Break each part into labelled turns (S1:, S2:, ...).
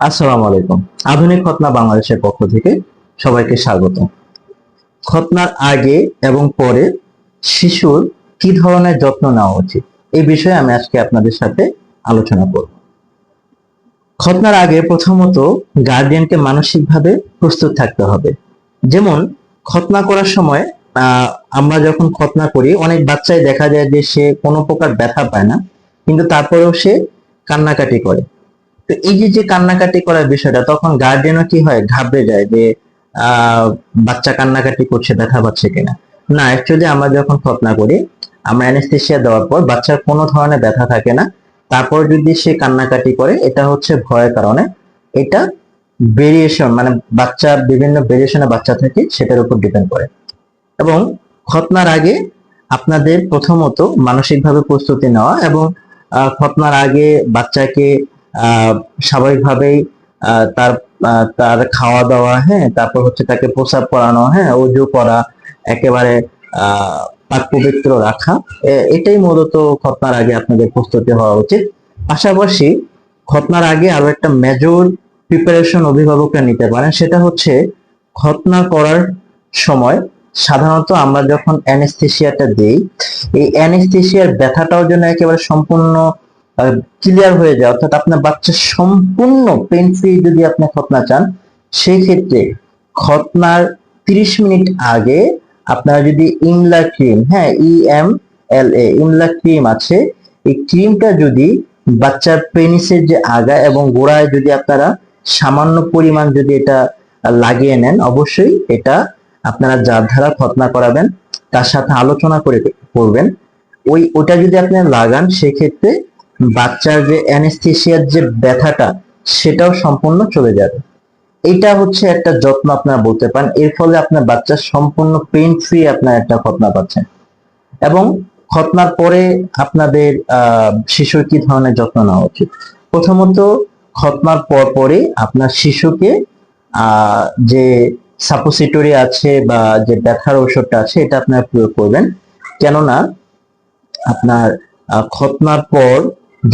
S1: আসসালামু আলাইকুম। আধুনিক খতনা বাংলাদেশের পক্ষ থেকে সবাইকে স্বাগত। খতনার আগে এবং পরে শিশুর কি ধরনের যত্ন নেওয়া উচিত, এই বিষয়ে আমি আজকে আপনাদের সাথে আলোচনা করব। খতনার আগে প্রথমত গার্ডিয়ানকে মানসিকভাবে প্রস্তুত থাকতে হবে। যেমন খতনা করার সময় আমরা যখন খতনা করি, অনেক বাচ্চাই দেখা যায় যে সে কোনো প্রকার ব্যথা পায় না, কিন্তু তারপরেও সে কান্নাকাটি করে। তো এই যে যে কান্নাকাটি করার বিষয়টা, তখন গার্ডিয়ানও কি হয়? ঘাবড়ে যায় যে বাচ্চা কান্নাকাটি করছে ব্যথা পাচ্ছে কিনা। না অ্যাকচুয়ালি আমরা যখন খতনা করি, আমরা অ্যানেস্থেসিয়া দেওয়ার পর বাচ্চার কোনো ধরনের ব্যথা থাকে না। তারপর যদি সে কান্নাকাটি করে, এটা হচ্ছে ভয়ের কারণে। এটা ভেরিয়েশন মানে বাচ্চা, বিভিন্ন ভেরিয়েশনে বাচ্চা থাকে, সেটার উপর ডিপেন্ড করে। এবং খতনার আগে আপনাদের প্রথমত মানসিকভাবে প্রস্তুতি নেওয়া এবং খতনার আগে বাচ্চাকে স্বাভাবিকভাবেই তার তার খাওয়া দাওয়া হ্যাঁ তারপর হচ্ছে তাকে প্রসাব করানো হ্যাঁ অজু করা, একেবারে পাক পবিত্র রাখা এটাই মূলত খতনার আগে আপনাদের প্রস্তুতি হওয়া উচিত। পাশাপাশি খতনার আগে আরও একটা মেজর প্রিপারেশন অভিভাবকরা নিতে পারেন, সেটা হচ্ছে খতনা করার সময় সাধারণত আমরা যখন অ্যানেস্থেসিয়াটা দিই, এই অ্যানেস্থেসিয়ার ব্যথাটাও যেন একেবারে সম্পূর্ণ ক্লিয়ার হয়ে যায়। অর্থাৎ আপনার বাচ্চা সম্পূর্ণ পেন ফ্রি যদি আপনি খতনা চান সেই ক্ষেত্রে খতনার 30 মিনিট আগে আপনারা যদি ইমলা ক্রিম হ্যাঁ ই এম এল এ ইমলা ক্রিম আছে, এই ক্রিমটা যদি বাচ্চার পেনিসের যে আগা এবং গোড়ায় যদি আপনারা সামান্য পরিমাণ যদি এটা লাগিয়ে নেন, অবশ্যই এটা আপনারা যার ধারা খতনা করাবেন, তার সাথে আলোচনা করে করবেন। ওই, ওটা যদি আপনি লাগান, সেক্ষেত্রে বাচ্চার যে অ্যানেস্থেসিয়ার যে ব্যথাটা, সেটাও সম্পূর্ণ চলে যাবে। এটা হচ্ছে একটা যত্ন আপনারা বলতে পারেন। এর ফলে আপনার বাচ্চা সম্পূর্ণ পেইন ফ্রি আপনার একটা খতনা পাচ্ছেন এবং খতনার পরে আপনাদের শিশুর কি ধরনের যত্ন নেওয়া উচিত? প্রথমত, খতনার পর পরে আপনার শিশুকে যে সাপোসিটরি আছে বা যে ব্যথার ওষুধটা আছে, এটা আপনারা প্রয়োগ করবেন। কেননা, আপনার খতনার পর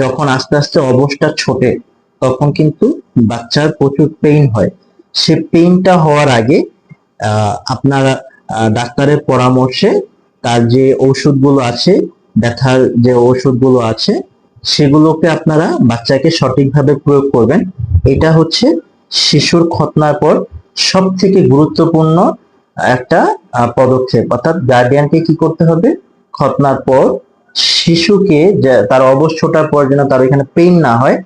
S1: যখন আস্তে আস্তে অবস্থা ছোটে, তখন কিন্তু বাচ্চার প্রচুর পেইন হয়। সে পেইনটা হওয়ার আগে আপনার ডাক্তারের পরামর্শে তার যে ওষুধগুলো আছে, ব্যথার যে ওষুধগুলো আছে, সেগুলোকে আপনারা বাচ্চাকে সঠিকভাবে প্রয়োগ করবেন। এটা হচ্ছে শিশুর খতনার পর সব থেকে গুরুত্বপূর্ণ একটা পদক্ষেপ। অর্থাৎ গার্ডিয়ানকে কি করতে হবে? খতনার পর শিশুকে তার অবস্থাটার পর যেন তার এখানে পেইন না হয়,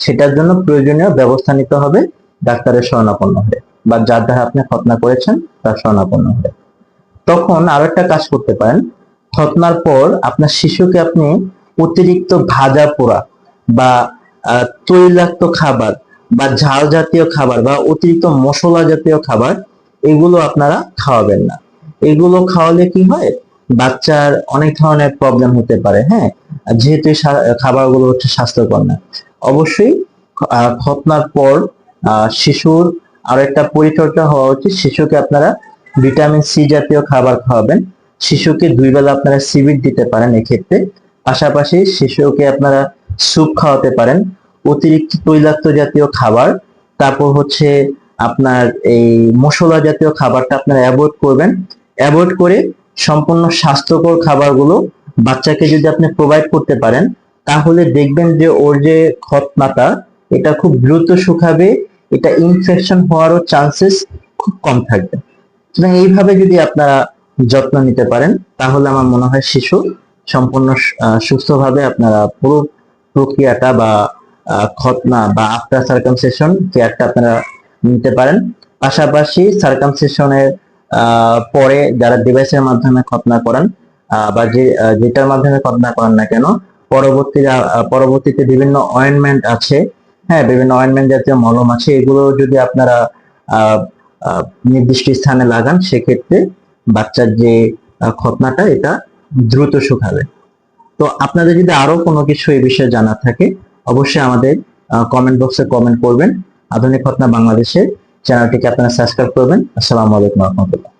S1: সেটার জন্য প্রয়োজনীয় ব্যবস্থা নিতে হবে ডাক্তারের শরণাপন্ন হয়ে। বা যার দ্বারা আপনি খতনা করেছেন, তার শরণাপন্ন হয়ে। তখন আরও একটা কাজ করতে পারেন। খতনার পর আপনার শিশুকে আপনি অতিরিক্ত ভাজা পোড়া বা তৈলাক্ত খাবার বা ঝাল জাতীয় খাবার বা অতিরিক্ত মশলা জাতীয় খাবার, এগুলো আপনারা খাওয়াবেন না। এগুলো খাওয়ালে কি হয়? বাচ্চার অনেক ধরনের প্রবলেম হতে পারে হ্যাঁ? যেহেতু খাবারগুলো হচ্ছে স্বাস্থ্যকর না। অবশ্যই খতনার পর শিশুর আর একটা পরিচর্যা হওয়া উচিত। শিশুকে আপনারা ভিটামিন সি জাতীয় খাবার খাওয়াবেন। শিশুকে দুই বেলা আপনারা সিবিট দিতে পারেন এক্ষেত্রে। পাশাপাশি শিশুকে আপনারা স্যুপ খাওয়াতে পারেন। অতিরিক্ত তৈলাক্ত জাতীয় খাবার, তারপর হচ্ছে আপনার এই মশলা জাতীয় খাবারটা আপনারা অ্যাভয়েড করবেন। অ্যাভয়েড করে সম্পূর্ণ স্বাস্থ্যকর খাবারগুলো বাচ্চাকে যদি আপনি প্রোভাইড করতে পারেন, তাহলে দেখবেন যে ওর যে খতনাটা এটা খুব দ্রুত শুকাবে, এটা ইনফেকশন হওয়ারও চান্সেস খুব কম থাকবে। সুতরাং এইভাবে যদি আপনারা যত্ন নিতে পারেন, তাহলে আমার মনে হয় শিশু সম্পূর্ণ সুস্থভাবে আপনারা পুরো প্রক্রিয়াটা বা খতনা বা আফটার সার্কামসেশন কেয়ারটা আপনারা নিতে পারেন। পাশাপাশি সার্কামসেশনের পরে যারা ডিভাইসের মাধ্যমে খতনা করান বা যেটার মাধ্যমে খতনা করান না কেন, পরবর্তী পরবর্তীতে বিভিন্ন অয়েনমেন্ট আছে হ্যাঁ বিভিন্ন অয়েনমেন্ট জাতীয় মলম আছে, এগুলো যদি আপনারা নির্দিষ্ট স্থানে লাগান, সেক্ষেত্রে বাচ্চার যে খতনাটা এটা দ্রুত শুকাবে। তো আপনাদের যদি আরও কোনো কিছু এই বিষয়ে জানার থাকে, অবশ্যই আমাদের কমেন্ট বক্সে কমেন্ট করবেন। আধুনিক খতনা বাংলাদেশের চ্যানেলটিকে আপনারা সাবস্ক্রাইব করবেন। আসসালামু আলাইকুম রহমতুল্লাহ।